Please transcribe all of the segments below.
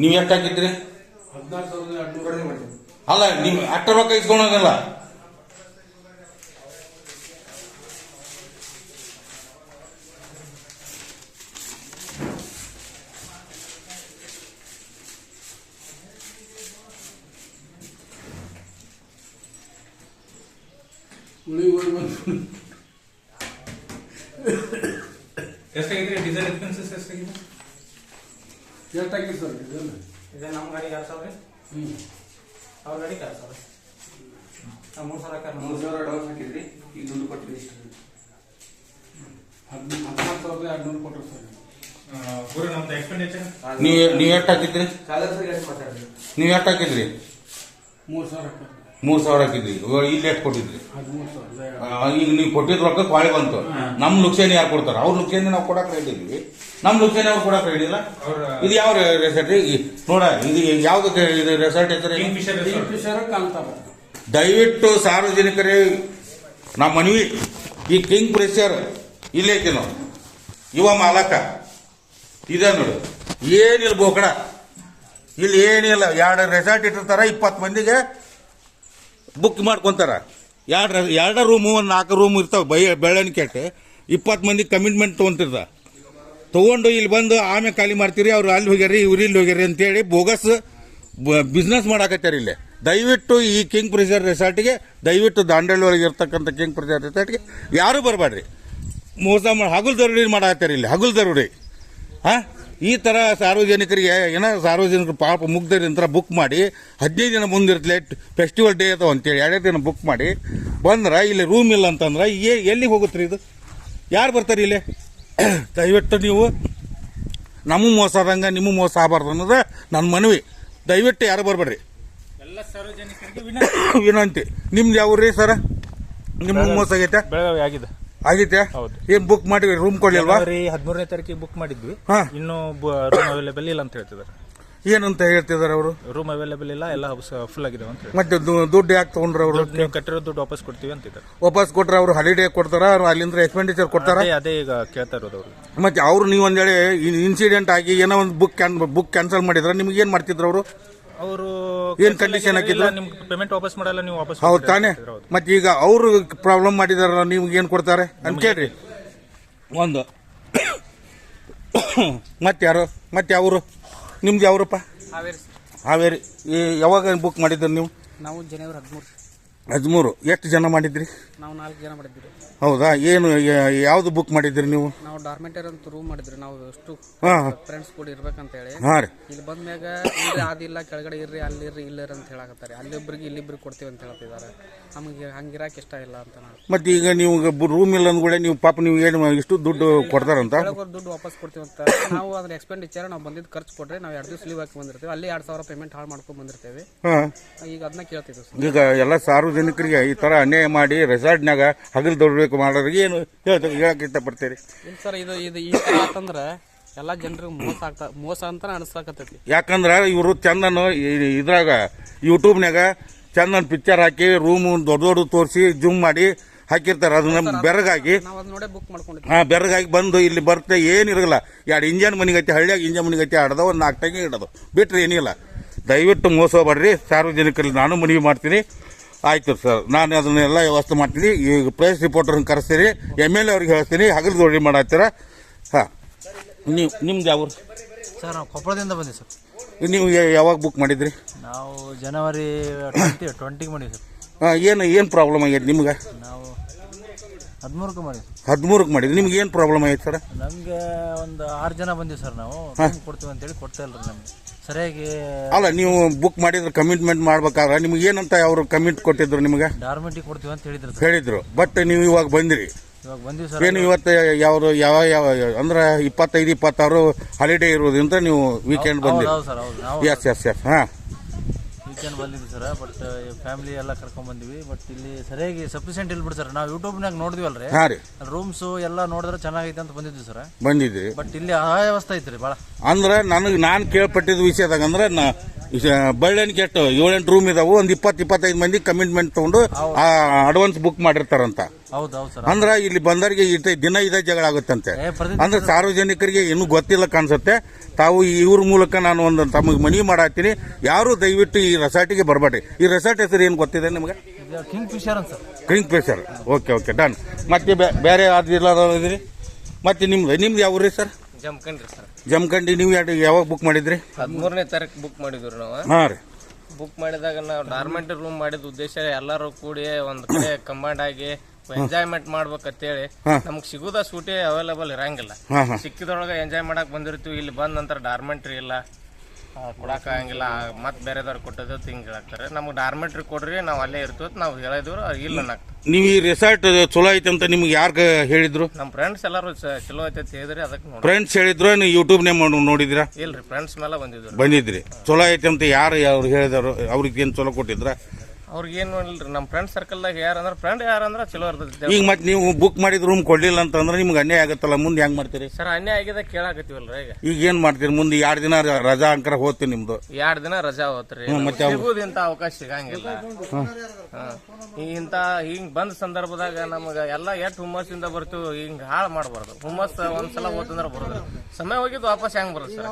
ನೀವು ಎಷ್ಟು ಹಾಕಿದ್ರಿ? ಅಲ್ಲ ನೀವು ಅಟ್ಟ ರೊಕ್ಕ ಇಸ್ಕೊಳೋದಲ್ಲ. ಎಷ್ಟಾಗಿದ್ರಿ ಡಿಸೈನ್ ಎಕ್ಸ್ಪೆನ್ಸಸ್ ಎಷ್ಟಾಗಿದೆ? ಎಷ್ಟು ಹಾಕಿ ಸರ್ ಇದನ್ನು ಇದೆ ನಮ್ಮ ಗಾಡಿಗೆ ಎರಡು ಸಾವಿರ ಹ್ಞೂ ಅವ್ರ ಗಾಡಿಗೆ ಎರಡು ಸಾವಿರ ನಾವು ಮೂರು ಸಾವಿರ ಹಾಕ್ಯಾರ ಮೂರು ಸಾವಿರ ಅಡ್ವಾನ್ಸ್ ಹಾಕಿದ್ರಿ ಈಗ ದುಡ್ಡು ಕೊಟ್ಟಿರಿ ಇಷ್ಟು ಹದಿನ ರೂಪಾಯಿ ಎರಡು ನೂರು ಕೊಟ್ಟರು ಸರ್ ಗುರು ನಮ್ದು ಎಕ್ಸ್ಪೆಂಡಿಚರ್ ನೀವು ನೀವು ಎಷ್ಟು ಹಾಕಿದ್ರಿ? ಚಾಲಕರಿಗೆ ಎಷ್ಟು ಮಾತಾಡಿದ್ರಿ ನೀವು ಎಷ್ಟು ಹಾಕಿದ್ರಿ? ಮೂರು ಸಾವಿರ ಹಾಕಿದ್ರು ಮೂರು ಸಾವಿರ ಹಾಕಿದ್ರಿ. ಇಲ್ಲಿ ಎಷ್ಟು ಕೊಟ್ಟಿದ್ರಿ? ಈಗ ನೀವು ಕೊಟ್ಟಿದ್ ರೊಕ್ಕ ಬಾಳೆ ಬಂತು. ನಮ್ ಲುಕ್ಷೇನಿ ಯಾರು ಕೊಡ್ತಾರ? ಅವ್ರ ಲುಕ್ಷೇನಿ ನಾವು ಕೊಡಕ್ ರೆಡಿ ಇದೀವಿ ನಮ್ ಲುಕ್ಷೇನಿ ಅವ್ರು ಕೊಡಕ್ಕೆ ರೆಡಿ ಇಲ್ಲ ಇದು ಯಾವ ರೆಸಾರ್ಟ್ ನೋಡ ಇದು ಯಾವ್ದು ಇದು ರೆಸಾರ್ಟ್ ಹೆಸರು ದಯವಿಟ್ಟು ಸಾರ್ವಜನಿಕರೇ ನಮ್ಮ ಮನವಿ ಈ ಕಿಂಗ್ ಪ್ರೆಷರ್ ಇಲ್ಲೈತಿ ಐತಿ ನಾವು ಇವ ಮಾಲಕ ಇದೆ ನೋಡು. ಏನಿಲ್ಲ ಬೋಕಡ. ಇಲ್ಲಿ ಏನಿಲ್ಲ. ಎರಡು ರೆಸಾರ್ಟ್ ಇಟ್ಟಿರ್ತಾರ ಇಪ್ಪತ್ತು ಮಂದಿಗೆ ಬುಕ್ ಮಾಡ್ಕೊಂತಾರ. ಎರಡು ಎರಡು ರೂಮು ಒಂದು ನಾಲ್ಕು ರೂಮ್ ಇರ್ತಾವೆ ಬೈ ಬೆಳ್ಳನಿಕೆಟ್ಟು ಇಪ್ಪತ್ತು ಮಂದಿ ಕಮಿಟ್ಮೆಂಟ್ ತೊಗೊಂತಿರ್ತ ತಗೊಂಡು ಇಲ್ಲಿ ಬಂದು ಆಮೇಲೆ ಖಾಲಿ ಮಾಡ್ತೀರಿ, ಅವ್ರು ಅಲ್ಲಿ ಹೋಗ್ಯಾರಿ ಇವ್ರು ಇಲ್ಲಿ ಹೋಗ್ಯಾರಿ ಅಂತೇಳಿ ಬೋಗಸ್ ಬಿಸ್ನೆಸ್ ಮಾಡಾಕತ್ತಾರ ಇಲ್ಲಿ. ದಯವಿಟ್ಟು ಈ ಕಿಂಗ್ ಪ್ರೆಷರ್ ರೆಸಾರ್ಟ್ಗೆ ದಯವಿಟ್ಟು ದಾಂಡೇಳಿ ಒಳಗೆ ಇರ್ತಕ್ಕಂಥ ಕಿಂಗ್ ಪ್ರೆಷರ್ ರೆಸಾರ್ಟ್ಗೆ ಯಾರು ಬರಬೇಡ್ರಿ ಮೋಸ ಮಾಡಿ ಹಗುಲ್ ದರೋಡಿ ಮಾಡಾಕತ್ತಾರ ಇಲ್ಲಿ, ಹಗುಲ್ ದರೋಡಿ ಹಾ? ಈ ತರ ಸಾರ್ವಜನಿಕರಿಗೆ ಏನೋ ಸಾರ್ವಜನಿಕರು ಪಾಪ ಮುಗ್ಧರಿಂತ್ರ ಬುಕ್ ಮಾಡಿ, ಹದಿನೈದು ದಿನ ಮುಂದಿರ್ತಲೆ ಫೆಸ್ಟಿವಲ್ ಡೇ ಅದಾವ ಅಂತೇಳಿ, ಎರಡೇ ದಿನ ಬುಕ್ ಮಾಡಿ, ಬಂದ್ರೆ ಇಲ್ಲಿ ರೂಮ್ ಇಲ್ಲ ಅಂತಂದ್ರೆ ಎಲ್ಲಿಗೆ ಹೋಗುತ್ತೆ ಇದು? ಯಾರು ಬರ್ತಾರೆ ಇಲ್ಲಿ? ದಯವಿಟ್ಟು ನೀವು ನಮ್ಮ ಮೋಸ ಆದಂಗೆ ನಿಮ್ಮ ಮೋಸ ಆಗಬಾರ್ದು ಅನ್ನೋದು ನನ್ನ ಮನವಿ. ದಯವಿಟ್ಟು ಯಾರು ಬರಬೇಡ್ರಿ? ಎಲ್ಲ ಸಾರ್ವಜನಿಕರಿಗೆ ವಿನಂತಿ. ನಿಮ್ದು ಯಾವ ರೀ ಸರ? ನಿಮ್ಮ ಮೋಸ ಆಗೈತೆ? ಬೆಳಗಾವಿ ಆಗಿದೆ. ಆಗೈತೆ ಹೌದು. ಏನು ಬುಕ್ ಮಾಡಿ ರೂಮ್ ಕೊಡ್ಲಿಲ್ವಾ? ರೀ ಹದಿಮೂರನೇ ತಾರೀಕಿಗೆ ಬುಕ್ ಮಾಡಿದ್ವಿ. ಹಾಂ. ಇನ್ನೂ ರೂಮ್ ಅವೈಲೇಬಲ್ ಇಲ್ಲ ಅಂತ ಹೇಳ್ತಿದ್ದಾರೆ. ಏನಂತ ಹೇಳ್ತಿದಾರೆ ಅವರು? ರೂಮ್ ಅವೈಲೇಬಲ್ ಇಲ್ಲ ಎಲ್ಲ ಫುಲ್ ಆಗಿದೆ ಅಂತ ಹೇಳಿ ಮತ್ತೆ ದು- ದುಡ್ಡು ಯಾಕೆ ತಗೊಂಡ್ರು ಅವರು? ದುಡ್ಡು ನೀವು ಕಟ್ಟಿರೋ ದುಡ್ಡು ವಾಪಸ್ ಕೊಡ್ತೀವಿ ಅಂತಿದ್ದಾರೆ. ವಾಪಸ್ ಕೊಟ್ರೆ ಅವರು ಹಾಲಿಡೇ ಕೊಡ್ತಾರ? ಅವ್ರು ಅಲ್ಲಿಂದ ಎಕ್ಸ್ಪೆಂಡಿಚರ್ ಕೊಡ್ತಾರ? ಅದೇ ಅದೇ ಈಗ ಕೇಳ್ತಾ ಇರೋದು ಅವರು. ಮತ್ತೆ ಅವ್ರು ನೀವು ಒಂದೇಳಿ ಇನ್ಸಿಡೆಂಟ್ ಆಗಿ ಏನೋ ಒಂದು ಬುಕ್ ಬುಕ್ ಕ್ಯಾನ್ಸಲ್ ಮಾಡಿದ್ರೆ ನಿಮ್ಗೆ ಏನು ಮಾಡ್ತಿದ್ರು ಅವರು? ಅವರು ಏನು ಕಂಡೀಷನ್ ಹಾಕಿದ್ರು? ನಿಮ್ಗೆ ಪೇಮೆಂಟ್ ವಾಪಸ್ ಮಾಡಲ್ಲ ನೀವು ವಾಪಸ್ ಕೊಡ್ತೀರಿ ತಾನೇ. ಅಂತಿದ್ರು ಅವ್ರು. ಮತ್ತೆ ಈಗ ಅವರು ಪ್ರಾಬ್ಲಮ್ ಮಾಡಿದಾರಲ್ಲ ನಿಮ್ಗೆ ಏನು ಕೊಡ್ತಾರೆ? ಅಂತ ಕೇಳ್ರಿ. ಒಂದು. ಮತ್ತೆ ಯಾರು? ಮತ್ತೆ ಯಾವರು ನಿಮ್ದು ಯಾವ್ರಪ್ಪ? ಹಾವೇರಿ ಹಾವೇರಿ. ಈ ಯಾವಾಗ ಬುಕ್ ಮಾಡಿದ್ರಿ ನೀವು? ನಾವು ಜನವರಿ ಹದಿಮೂರು ಹದಿಮೂರು. ಎಷ್ಟು ಜನ ಮಾಡಿದ್ರಿ? ನಾವು ನಾಲ್ಕು ಜನ ಮಾಡಿದ್ವಿ ಹೌದಾ? ಏನು ಯಾವುದು ಯಾವ್ದು ಬುಕ್ ಮಾಡಿದ್ರಿ ನೀವು? ನಾವು ಡಾರ್ಮೆಂಟರಿ ಅಂತ ರೂಮ್ ಮಾಡಿದ್ರಿ ನಾವು ಎಷ್ಟು ಫ್ರೆಂಡ್ಸ್ ಕೂಡ ಇರ್ಬೇಕಂತ ಹೇಳಿ ಇಲ್ಲಿ ರೀ. ಇಲ್ಲಿ ಬಂದ ಮ್ಯಾಗ ಇಲ್ಲಿ ಅದಿಲ್ಲ ಕೆಳಗಡೆ ಇರ್ರಿ ಅಲ್ಲಿರ್ರಿ ಇಲ್ಲಿರ ಅಂತ ಹೇಳಕತ್ತಾರೆ. ಅಲ್ಲಿಬ್ರಿಗೆ ಇಲ್ಲಿಬ್ರಿಗೆ ಕೊಡ್ತೀವಿ ಅಂತ ಹೇಳ್ತಿದ್ದಾರೆ. ನಮಗೆ ಹಂಗಿರಾಕ್ ಇಷ್ಟ ಇಲ್ಲ ಅಂತ ಮತ್ತೆ ಈಗ ನೀವು ರೂಮ್ ಇಲ್ಲ ಅಂದ್ಗಳೇ ನೀವು ಪಾಪ ನೀವು ಏನು ಇಷ್ಟು ದುಡ್ಡು ಕೊಡ್ತಾರಂತ? ದುಡ್ಡು ವಾಪಸ್ ಕೊಡ್ತೀವಿ ಅಂತ. ನಾವು ಅದ್ರ ಎಕ್ಸ್ಪೆಂಡಿಚರ್ ನಾವು ಬಂದಿದ್ದು ಖರ್ಚು ಕೊಡ್ರಿ ನಾವು ಎರಡು ದಿವಸ ಲೀವ್ ಹಾಕಿ ಬಂದಿರ್ತೀವಿ. ಅಲ್ಲಿ ಎರಡು ಸಾವಿರ ಪೇಮೆಂಟ್ ಹಾಳು ಮಾಡ್ಕೊಂಡು ಬಂದಿರ್ತೇವೆ. ಈಗ ಅದನ್ನ ಕೇಳ್ತಿದ್ವಿ ಈಗ ಎಲ್ಲ ಸಾರ್ವಜನಿಕರಿಗೆ ಈ ತರ ಅನ್ಯಾಯ ಮಾಡಿ ರೆಸಾರ್ಟ್ನಾಗ ಹಗಲು ದೊಡ್ಡಬೇಕು ಮಾಡೋರಿಗೆ ಏನು ಹೇಳ್ತಾರೆ ಹೇಳಕ್ಕೆ ಇಷ್ಟಪಡ್ತೀರಿ? ಸರ್ ಇದು ಇದು ಈ ಥರ ಆತಂದ್ರೆ ಎಲ್ಲ ಜನರಿಗೆ ಮೋಸ ಆಗ್ತಾ ಮೋಸ ಅಂತ ಅನಿಸ್ಲಾಕತ್ತೈತಿ. ಯಾಕಂದ್ರೆ ಇವರು ಚಂದನ್ ಇದ್ರಾಗ ಯೂಟ್ಯೂಬ್ನಾಗ ಚಂದನ್ ಪಿಕ್ಚರ್ ಹಾಕಿ ರೂಮು ದೊಡ್ಡ ದೊಡ್ಡ ತೋರಿಸಿ ಜೂಮ್ ಮಾಡಿ ಹಾಕಿರ್ತಾರೆ. ಅದನ್ನ ಬೆರಗಾಗಿ ನಾವು ಅದನ್ನ ನೋಡೇ ಬುಕ್ ಮಾಡ್ಕೊಂಡಿದ್ವಿ. ಹಾ ಬೆರಗಾಗಿ ಬಂದು ಇಲ್ಲಿ ಬರ್ತೆ ಏನಿರಲ್ಲ ಎರಡು ಇಂಜನ್ ಮನಿಗೈತಿ ಹಳ್ಳಿಯಾಗ ಇಂಜನ್ ಮನಿಗೈತಿ ಆಡದ ಒಂದು ನಾಲ್ಕು ಟಂಗಿ ಇಡೋದು. ಬಿಟ್ಟರೆ ಏನಿಲ್ಲ. ದಯವಿಟ್ಟು ಮೋಸ ಹೋಗ್ಬೇಡ್ರಿ ಸಾರ್ವಜನಿಕರಲ್ಲಿ ನಾನು ಮನವಿ ಮಾಡ್ತೀನಿ. ಆಯ್ತು ಸರ್. ನಾನು ಅದನ್ನೆಲ್ಲ ವ್ಯವಸ್ಥೆ ಮಾಡ್ತೀನಿ. ಈಗ ಪ್ರೆಸ್ ರಿಪೋರ್ಟರ್ನ ಕರೆಸ್ತೀನಿ ಎಂ ಎಲ್ ಎ ಅವ್ರಿಗೆ ಹೇಳ್ತೀನಿ. ಹಗಲು ದೊಡ್ಡಿ ಮಾಡತ್ತೀರ ಹಾಂ. ನೀವು ನಿಮ್ದು ಯಾವ ಸರ್ ನಾವು ಕೊಪ್ಪಳದಿಂದ ಬಂದಿವಿ ಸರ್. ನೀವು ಯಾವಾಗ ಬುಕ್ ಮಾಡಿದ್ರಿ? ನಾವು ಜನವರಿ ಟ್ವೆಂಟಿ ಟ್ವೆಂಟಿಗೆ ಮಾಡಿದ್ವಿ ಸರ್. ಹಾಂ ಏನು ಏನು ಪ್ರಾಬ್ಲಮ್ ಆಗೈತೆ ನಿಮ್ಗೆ? ನಾವು ಹದಿಮೂರಕ್ಕೆ ಮಾಡಿ ಹದಿಮೂರಕ್ಕೆ ಮಾಡಿದ್ರಿ. ನಿಮ್ಗೆ ಏನು ಪ್ರಾಬ್ಲಮ್ ಆಗೈತೆ ಸರ್ ನಮಗೆ ಒಂದು ಆರು ಜನ ಬಂದಿವಿ ಸರ್ ನಾವು. ರೂಮ್ ಕೊಡ್ತೀವಿ ಅಂತೇಳಿ ಕೊಡ್ತಾ ಇಲ್ಲ ನಮಗೆ. ಸರಿಯಾಗಿ ಅಲ್ಲ ನೀವು ಬುಕ್ ಮಾಡಿದ್ರೆ ಕಮಿಟ್ಮೆಂಟ್ ಮಾಡ್ಬೇಕಾದ್ರೆ ನಿಮ್ಗೆ ಏನಂತ ಅವರು ಕಮಿಟ್ ಕೊಟ್ಟಿದ್ರು ನಿಮ್ಗೆ? ಡಾರ್ಮೆಂಟಿಗೆ ಕೊಡ್ತೀವಿ ಅಂತ ಹೇಳಿದ್ರು ಹೇಳಿದ್ರು. ಬಟ್ ನೀವು ಇವಾಗ ಬಂದಿರಿ. ಇವಾಗ ಬಂದಿವಿ ಸರ್. ಏನು ಇವತ್ತು ಯಾವ್ದು ಯಾವ ಯಾವ ಅಂದ್ರೆ ಇಪ್ಪತ್ತೈದು ಇಪ್ಪತ್ತಾರು ಹಾಲಿಡೇ ಇರೋದ್ರಿಂದ ನೀವು ವೀಕೆಂಡ್ ಬಂದಿರಿ. ಹೌದು ಸರ್ ಹೌದು ನಾವು ಎಸ್ ಎಸ್ ಎಸ್ ಹಾಂ. ವೀಕೆಂಡ್ ಬಂದಿದ್ವಿ ಸರ್ ಬಟ್ ಫ್ಯಾಮಿಲಿ ಎಲ್ಲ ಕರ್ಕೊಂಡ್ ಬಂದಿವಿ ಬಟ್ ಇಲ್ಲಿ ಸರಿಯಾಗಿ ಸಫಿಷಿಯೆಂಟ್ ಇಲ್ಲ ಬಿಡಿ ಸರ್ ನಾವು ಯೂಟ್ಯೂಬ್ನಾಗ ನೋಡಿದ್ವಲ್ರಿ ಹಾಂ ರೀ. ರೂಮ್ಸು ಎಲ್ಲ ನೋಡಿದ್ರೆ ಚೆನ್ನಾಗೈತೆ ಅಂತ ಬಂದಿದ್ವಿ ಸರ್. ಬಂದಿದ್ರಿ ಬಟ್ ಇಲ್ಲಿ ಅವ್ಯವಸ್ಥೆ ಐತ್ರಿ ಭಾಳ ಅಂದ್ರೆ ನನಗೆ ನಾನು ಕೇಳ್ಪಟ್ಟಿದ್ದ ವಿಷಯದಾಗ ಅಂದ್ರೆ ಎಷ್ಟು ಏಳೆಂಟು ರೂಮ್ ಇದಾವು ಒಂದು ಇಪ್ಪತ್ತು ಇಪ್ಪತ್ತೈದು ಮಂದಿ ಕಮಿಟ್ಮೆಂಟ್ ತಗೊಂಡು ಅಡ್ವಾನ್ಸ್ ಬುಕ್ ಮಾಡಿರ್ತಾರಂತ. ಅಂದ್ರ ಇಲ್ಲಿ ಬಂದವರಿಗೆ ದಿನ ಇದೇ ಜಗಳ ಆಗುತ್ತಂತೆ. ಅಂದ್ರೆ ಸಾರ್ವಜನಿಕರಿಗೆ ಇನ್ನೂ ಗೊತ್ತಿಲ್ಲ ಕಾಣಿಸುತ್ತೆ. ತಾವು ಇವ್ರ ಮೂಲಕ ನಾನು ಒಂದು ತಮಗೆ ಮನಿ ಮಾಡತ್ತೀನಿ ಯಾರು ದಯವಿಟ್ಟು ಈ ರೆಸಾರ್ಟಿಗೆ ಬರಬೇಡಿ ಈ ರೆಸಾರ್ಟ್ ಹೆಸರು ಏನು ಗೊತ್ತಿದೆ ನಿಮಗೆ? Kingfisher okay okay done ಮತ್ತೆ ಬೇರೆ ಯಾವ್ದು ಇಲ್ಲದಿರಿ ಮತ್ತೆ ನಿಮ್ದು ನಿಮ್ದು ಯಾವ ರೀ ಸರ್? ಜಮ್ಕಂಡ್ರಿ ಸರ್. ಜಮಖಂಡಿ ನೀವು ಯಾವಾಗ ಬುಕ್ ಮಾಡಿದ್ರಿ? ಹದಿಮೂರನೇ ತಾರೀಕು ಬುಕ್ ಮಾಡಿದ್ರು ನಾವು. ಹಾಂ ರೀ. ಬುಕ್ ಮಾಡಿದಾಗ ನಾವು ಡಾರ್ಮೆಂಟ್ ರೂಮ್ ಮಾಡಿದ ಉದ್ದೇಶ ಎಲ್ಲರೂ ಕೂಡಿ ಒಂದ್ ಕಡೆ ಕಂಬೈಂಡ್ ಆಗಿ ಎಂಜಾಯ್ಮೆಂಟ್ ಮಾಡ್ಬೇಕಂತೇಳಿ ನಮ್ಗೆ ಸಿಗುದ ಸೂಟಿ ಅವೈಲೇಬಲ್ ಇರಂಗಿಲ್ಲ. ಸಿಕ್ಕಿದೊಳಗೆ ಎಂಜಾಯ್ ಮಾಡಕ್ ಬಂದಿರ್ತೀವಿ ಇಲ್ಲಿ ಬಂದ ನಂತರ ಡಾರ್ಮೆಂಟ್ರಿ ಇಲ್ಲ. ಆ, ಕೊಡಾಕ ಆಗಂಗಿಲ್ಲ. ಮತ್ತೆ ಬೇರೆದವ್ರು ಕೊಟ್ಟದ್ದು ಹಿಂಗೆ ಹೇಳ್ತಾರೆ ನಮ್ಗೆ ಡಾರ್ಮೆಂಟ್ರಿ ಕೊಡ್ರಿ ನಾವು ಅಲ್ಲೇ ಇರ್ತೀವಿ ನಾವು ಹೇಳಿದ್ರು ಇಲ್ಲ ನೀವು ಈ ರೆಸಾರ್ಟ್ ಚಲೋ ಐತೆ ಅಂತ ನಿಮ್ಗೆ ಯಾರು ಹೇಳಿದ್ರು? ನಮ್ಮ ಫ್ರೆಂಡ್ಸ್ ಎಲ್ಲರೂ ಚ- ಚಲೋ ಐತೆ ಅಂತ ಹೇಳಿದ್ರಿ ಅದಕ್ಕೆ ನೋಡಿ ಫ್ರೆಂಡ್ಸ್ ಹೇಳಿದ್ರು ನೀವು ಯೂಟ್ಯೂಬ್ನೇ ನೋಡಿದ್ರಾ? ಇಲ್ರಿ ಫ್ರೆಂಡ್ಸ್ ಮೇಲೆ ಬಂದಿದ್ರು ಬಂದಿದ್ರಿ. ಚಲೋ ಐತೆ ಅಂತ ಯಾರು ಅವ್ರು ಹೇಳಿದಾರು ಅವ್ರಿಗೆ ಏನು ಚಲೋ ಕೊಟ್ಟಿದ್ರ? ಅವ್ರಿಗೆ ಏನು ಇಲ್ರಿ ನಮ್ಮ ಫ್ರೆಂಡ್ ಸರ್ಕಲ್ದಾಗ ಯಾರಂದ್ರೆ ಫ್ರೆಂಡ್ ಯಾರಂದ್ರೆ ಚಲೋ ಇರ್ತೈತಿ ಈಗ ಮತ್ತೆ ನೀವು ಬುಕ್ ಮಾಡಿದ ರೂಮ್ ಕೊಡಲಿಲ್ಲ ಅಂತಂದ್ರೆ ನಿಮ್ಗೆ ಅನ್ಯಾಯ ಆಗುತ್ತಲ್ಲ ಮುಂದೆ ಹೆಂಗೆ ಮಾಡ್ತೀರಿ? ಸರ್ ಅನ್ಯಾಯ ಆಗಿದೆ ಕೇಳಾಕತ್ತೀವಲ್ರಿ ಈಗ. ಈಗ ಏನು ಮಾಡ್ತೀರಿ? ಮುಂದೆ ಎರಡು ದಿನ ರ- ರಜಾ ಅಂಕರ ಹೋಗ್ತೀನಿ ನಿಮ್ಮದು ಎರಡು ದಿನ ರಜಾ ಹೋತ್ರಿ? ಹ್ಮ್, ಮತ್ತೆ ಅವ್ರು- ಸಿಗುದು ಇಂತ ಅವಕಾಶ ಸಿಗಂಗಿಲ್ಲ. ಹಾ. ಇಂತ ಹಿಂಗ್ ಬಂದ ಸಂದರ್ಭದಾಗ ನಮಗೆ ಎಲ್ಲ ಎಷ್ಟು ಹುಮ್ಮಸ್ಸಿಂದ ಬರ್ತೀವಿ ಹಿಂಗ್ ಹಾಳು ಮಾಡಬಾರ್ದು. ಹುಮ್ಮಸ್ ಒಂದ್ಸಲ ಹೋತಂದ್ರ ಬರೋದು ಸಮಯ ಹೋಗಿದ್ದು ವಾಪಸ್ ಹೆಂಗ್ ಬರೋದು ಸರ್?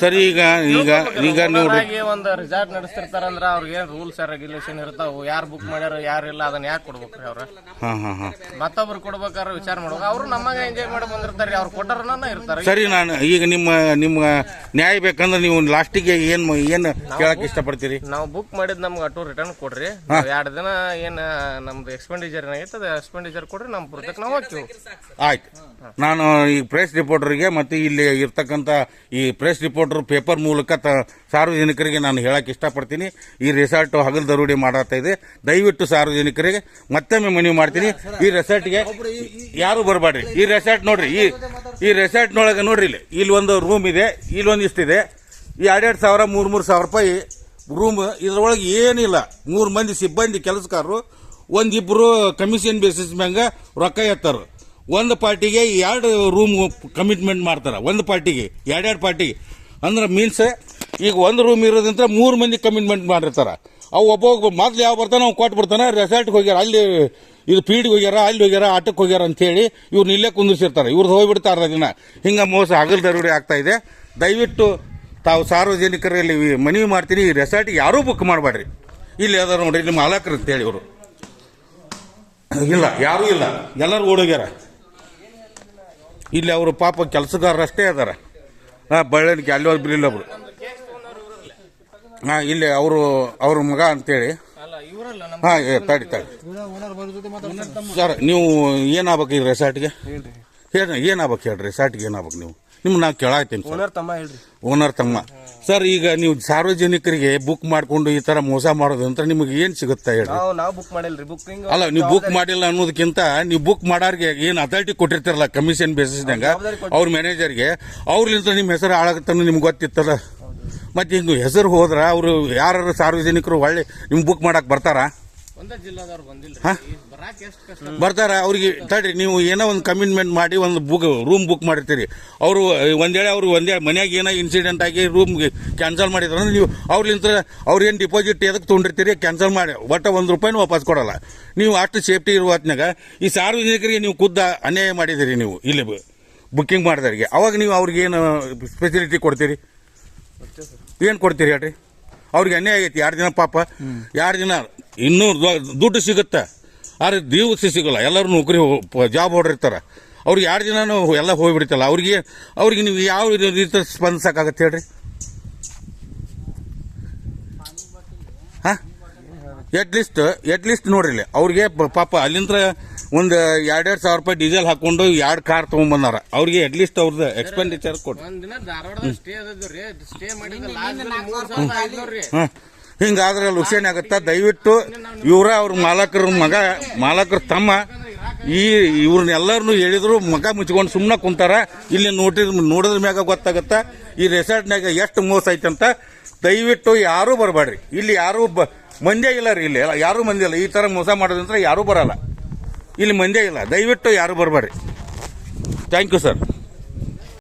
ಸರಿ ಈಗ ಈಗ ಈಗ ನೀವು ಒಂದು ರಿಸಾರ್ಟ್ ನಡೆಸ್ತಿರ್ತಾರಂದ್ರ ಅವ್ರಿಗೆ ಏನ್ ರೂಲ್ಸ್ ರೆಗ್ಯುಲೇಷನ್ ಇರ್ತಾವ. ಯಾರು ಬುಕ್ ಮಾಡ್ಯಾರ ಯಾರಿಲ್ಲ ಇಲ್ಲ ಅದನ್ನ ಯಾಕೆ ಕೊಡ್ಬೇಕ್ರಿ ಅವ್ರ? ಹಾ ಹಾ ಹಾ. ಮತ್ತೊಬ್ರು ಕೊಡ್ಬೇಕಾದ್ರೆ ವಿಚಾರ ಮಾಡ್ಬೇಕು ಅವ್ರು ನಮಗೆ ಎಂಜಾಯ್ ಮಾಡಿ ಬಂದಿರ್ತಾರೆ ಅವ್ರು ಕೊಟ್ಟಾರನ ಇರ್ತಾರೆ. ಸರಿ ನಾನು ಈಗ ನಿಮ್ಮ ನಿಮ್ಮ ನ್ಯಾಯ ಬೇಕಂದ್ರೆ ನೀವು ಲಾಸ್ಟಿಗೆ ಏನ್ ಏನ್ ಕೇಳಕ್ ಇಷ್ಟಪಡ್ತೀರಿ? ನಾವು ಬುಕ್ ಮಾಡಿದ್ ನಮ್ಗೆ ಅಟೋ ರಿಟರ್ನ್ ಕೊಡ್ರಿ. ಎರಡು ದಿನ ಏನು ನಮ್ದು ಎಕ್ಸ್ಪೆಂಡಿಚರ್ ಏನಾಗೈತೆ ಅದು ಎಕ್ಸ್ಪೆಂಡಿಚರ್ ಕೊಡ್ರಿ. ನಮ್ಮ ಪುರ್ತಕ್ ನಾವು ಹಾಕಿವಿ ಆಯ್ತು. ನಾನು ಈ ಪ್ರೆಸ್ ರಿಪೋರ್ಟರ್ಗೆ ಮತ್ತೆ ಇಲ್ಲಿ ಇರ್ತಕ್ಕಂಥ ಈ ಪ್ರೆಸ್ ರಿಪೋರ್ಟರ್ ಪೇಪರ್ ಮೂಲಕ ತ- ಸಾರ್ವಜನಿಕರಿಗೆ ನಾನು ಹೇಳಕ್ ಇಷ್ಟಪಡ್ತೀನಿ. ಈ ರೆಸಾರ್ಟ್ ಹಗಲು ದರೋಡಿ ಮಾಡತ್ತಾ ಇದೆ. ದಯವಿಟ್ಟು ಸಾರ್ವಜನಿಕರಿಗೆ ಮತ್ತೊಮ್ಮೆ ಮನವಿ ಮಾಡ್ತೀನಿ. ಈ ರೆಸಾರ್ಟ್ಗೆ ಯಾರು ಬರಬೇಡ್ರಿ ಈ ರೆಸಾರ್ಟ್ ನೋಡ್ರಿ ಈ ಈ ರೆಸಾರ್ಟ್ನೊಳಗೆ ನೋಡ್ರಿ ಇಲ್ಲಿ. ಇಲ್ಲಿ ಒಂದು ರೂಮ್ ಇದೆ ಇಲ್ಲಿ ಒಂದಿಷ್ಟಿದೆ ಈ ಎರಡೆರಡು ಸಾವಿರ ಮೂರು ಮೂರು ಸಾವಿರ ರೂಪಾಯಿ ರೂಮ್ ಇದ್ರೊಳಗೆ ಏನಿಲ್ಲ. ಮೂರು ಮಂದಿ ಸಿಬ್ಬಂದಿ ಕೆಲಸಕಾರರು ಒಂದಿಬ್ರು ಕಮಿಷನ್ ಬೇಸಿಸ್ ಮ್ಯಾಂಗ ರೊಕ್ಕ ಎತ್ತಾರ. ಒಂದು ಪಾರ್ಟಿಗೆ ಎರಡು ರೂಮ್ ಕಮಿಟ್ಮೆಂಟ್ ಮಾಡ್ತಾರೆ. ಒಂದು ಪಾರ್ಟಿಗೆ ಎರಡೆರಡು ಪಾರ್ಟಿಗೆ. ಅಂದ್ರೆ ಮೀನ್ಸ್ ಈಗ ಒಂದು ರೂಮ್ ಇರೋದಂತ ಮೂರು ಮಂದಿ ಕಮಿಟ್ಮೆಂಟ್ ಮಾಡಿರ್ತಾರೆ. ಅವು ಒಬ್ಬ ಮೊದ್ಲು ಯಾವ ಬರ್ತಾನೆ ಅವ್ನು ಕೊಟ್ಟು ಬಿಡ್ತಾನೆ ರೆಸಾರ್ಟ್ಗೆ ಹೋಗ್ಯಾರ, ಅಲ್ಲಿ ಇದು ಪೀಡಿಗೆ ಹೋಗ್ಯಾರ, ಅಲ್ಲಿ ಹೋಗ್ಯಾರ, ಆಟಕ್ಕೆ ಹೋಗ್ಯಾರ ಅಂತೇಳಿ ಇವ್ರು ಇಲ್ಲೇ ಕುಂದಿರ್ಸಿರ್ತಾರೆ. ಇವ್ರದ್ದು ಹೋಗ್ಬಿಡ್ತಾರ ದಿನ. ಹಿಂಗೆ ಮೋಸ ಹಗಲ್ ದರೋಡಿ ಆಗ್ತಾ ಇದೆ. ದಯವಿಟ್ಟು ತಾವು ಸಾರ್ವಜನಿಕರಲ್ಲಿ ಮನವಿ ಮಾಡ್ತೀನಿ, ಈ ರೆಸಾರ್ಟ್ ಯಾರೂ ಬುಕ್ ಮಾಡಬೇಡ್ರಿ. ಇಲ್ಲಿ ಯಾವ್ದಾರು ನೋಡ್ರಿ, ನಿಮ್ಮ ಮಾಲಕರು ಅಂತೇಳಿ ಇವರು. ಇಲ್ಲ, ಯಾರೂ ಇಲ್ಲ. ಎಲ್ಲರೂ ಓಡೋಗ್ಯಾರ. ಇಲ್ಲಿ ಅವರು ಪಾಪ ಕೆಲಸಗಾರರಷ್ಟೇ ಅದಾರ. ಹಾಂ ಬಳ್ಳನಿಗೆ ಅಲ್ಲಿ ಒಬ್ರು ಹಾಂ ಇಲ್ಲಿ ಅವರು ಅವ್ರ ಮಗ ಅಂತೇಳಿ. ಅಲ್ಲ ಇವರಲ್ಲ ನಮ್ ಹಾಂ ತಡಿ ತಡಿ. ಸರ್ ನೀವು ಏನಾಗ್ಬೇಕು ಈ ರೆಸಾರ್ಟ್ಗೆ ಏನು ಏನಾಗ್ಬೇಕು ಹೇಳ್ರಿ ರೆಸಾರ್ಟ್ಗೆ ಏನಾಗ್ಬೇಕು ನೀವು? ನಿಮ್ಮ ನಾವು ಕೇಳಾಯ್ತೀನಿ ಸರ್ ಓನರ್ ತಮ್ಮ ಹೇಳ್ರಿ. ಓನರ್ ತಮ್ಮ. ಸರ್ ಈಗ ನೀವು ಸಾರ್ವಜನಿಕರಿಗೆ ಬುಕ್ ಮಾಡ್ಕೊಂಡು ಈ ತರ ಮೋಸ ಮಾಡೋದು ಅಂತ ನಿಮಗೆ ಏನ್ ಸಿಗುತ್ತೆ ಹೇಳಿ ನಾವು ನಾವು ಬುಕ್ ಮಾಡಿಲ್ರಿ. ಬುಕ್ಕಿಂಗ್ ಅಲ್ಲ ನೀವು ಬುಕ್ ಮಾಡಿಲ್ಲ ಅನ್ನೋದಕ್ಕಿಂತ ನೀವು ಬುಕ್ ಮಾಡೋರಿಗೆ ಏನು ಅಥಾರಿಟಿ ಕೊಟ್ಟಿರ್ತಾರಲ್ಲ ಕಮಿಷನ್ ಬೇಸಿಸ್ದಂಗ ಅವ್ರ ಮ್ಯಾನೇಜರ್ಗೆ ಅವ್ರಲಿಂದ ನಿಮ್ಮ ಹೆಸರು ಹಾಳಾಗತ್ತನ್ನು ನಿಮ್ಗೆ ಗೊತ್ತಿತ್ತಲ್ಲ? ಮತ್ತೆ ಹಿಂಗ ಹೆಸರು ಹೋದ್ರೆ ಅವರು ಯಾರು ಸಾರ್ವಜನಿಕರು ಒಳ್ಳೆ ನಿಮ್ಗೆ ಬುಕ್ ಮಾಡಕ್ಕೆ ಬರ್ತಾರಾ? ಒಂದೇ ಬರ್ತಾರೆ? ಅವ್ರಿಗೆ ತಡ್ರಿ ನೀವು ಏನೋ ಒಂದು ಕಮಿಟ್ಮೆಂಟ್ ಮಾಡಿ ಒಂದು ಬುಕ್ ರೂಮ್ ಬುಕ್ ಮಾಡಿರ್ತೀರಿ. ಅವರು ಒಂದೇಳೆ ಅವರು ಒಂದೇ ಮನೆಯಾಗ ಏನೋ ಇನ್ಸಿಡೆಂಟ್ ಆಗಿ ರೂಮ್ ಕ್ಯಾನ್ಸಲ್ ಮಾಡಿದ್ರು ಅಂದ್ರೆ ನೀವು ಅವ್ರಲಿಂತ ಅವ್ರೇನು ಏನು ಡಿಪಾಸಿಟ್ ಎದಕ್ಕೆ ತೊಗೊಂಡಿರ್ತೀರಿ? ಕ್ಯಾನ್ಸಲ್ ಮಾಡಿ. ಒಟ್ಟು ಒಂದು ರೂಪಾಯಿನೂ ವಾಪಸ್ ಕೊಡಲ್ಲ. ನೀವು ಅಷ್ಟು ಸೇಫ್ಟಿ ಇರುವ ಹೊತ್ನಾಗ ಈ ಸಾರ್ವಜನಿಕರಿಗೆ ನೀವು ಖುದ್ದ ಅನ್ಯಾಯ ಮಾಡಿದಿರಿ ನೀವು ಇಲ್ಲಿ ಬುಕ್ಕಿಂಗ್ ಮಾಡಿದವರಿಗೆ. ಅವಾಗ ನೀವು ಅವ್ರಿಗೆ ಏನು ಫೆಸಿಲಿಟಿ ಕೊಡ್ತೀರಿ? ಏನು ಕೊಡ್ತೀರಿ ಹೇಳ್ರಿ? ಅವ್ರಿಗೆ ಅನ್ಯಾಯ ಆಗೈತಿ ಎರಡು ದಿನ ಪಾಪ ಎರಡು ದಿನ ಇನ್ನೂ ದುಡ್ಡು ಸಿಗುತ್ತೆ. ಆದ್ರೆ ದಿವಸ ಸಿಗಲ್ಲ, ಎಲ್ಲರೂ ನೌಕರಿ ಜಾಬ್ ಹೊಡಿರ್ತಾರೆ ಅವ್ರಿಗೆ ಎರಡು ದಿನ ಎಲ್ಲ ಹೋಗ್ಬಿಡ್ತಲ್ಲ, ಅವ್ರಿಗೆ ಅವ್ರಿಗೆ ನೀವು ಯಾವ ರೀತಿ ಸ್ಪಂದಿಸಕ್ಕಾಗತ್ತೆ ಹೇಳ್ರಿ? ಎಟ್ ಲೀಸ್ಟ್ ಎಟ್ ಲೀಸ್ಟ್ ನೋಡ್ರಿ ಇಲ್ಲಿ. ಅವ್ರಿಗೆ ಪಾಪ ಅಲ್ಲಿಂದ ಒಂದು ಎರಡೆರಡು ಸಾವಿರ ರೂಪಾಯಿ ಡೀಸೆಲ್ ಹಾಕೊಂಡು ಎರಡು ಕಾರ್ ತೊಗೊಂಬಂದಾರ. ಅವ್ರಿಗೆ ಎಟ್ ಲೀಸ್ಟ್ ಅವ್ರದ್ದು ಎಕ್ಸ್ಪೆಂಡಿಚರ್ ರೀ. ಹಿಂಗಾದ್ರೆ ಲುಕ್ಷೇನ್ ಆಗತ್ತ? ದಯವಿಟ್ಟು ಇವರ ಅವ್ರ ಮಾಲಕರ ಮಗ ಮಾಲಕರ ತಮ್ಮ ಈ ಇವ್ರನ್ನೆಲ್ಲರನ್ನು ಹೇಳಿದ್ರು ಮಗ ಮುಚ್ಕೊಂಡು ಸುಮ್ಮನೆ ಕುಂತಾರ. ಇಲ್ಲಿ ನೋಡಿದ ನೋಡಿದ್ರ ಮ್ಯಾಗ ಗೊತ್ತಾಗತ್ತ? ಈ ರೆಸಾರ್ಟ್ನಾಗ ಎಷ್ಟು ಮೋಸ ಐತಂತ? ದಯವಿಟ್ಟು ಯಾರೂ ಬರಬೇಡ್ರಿ ಇಲ್ಲಿ ಯಾರೂ ಬ ಮಂದ್ಯ ಇಲ್ಲ ರೀ ಇಲ್ಲಿ. ಯಾರೂ ಮಂದಿ ಇಲ್ಲ. ಈ ತರ ಮೋಸ ಮಾಡೋದಂದ್ರೆ ಯಾರೂ ಬರಲ್ಲ. ಇಲ್ಲಿ ಮಂದೇ ಇಲ್ಲ. ದಯವಿಟ್ಟು ಯಾರು ಬರಬೇಡ್ರಿ. Thank you sir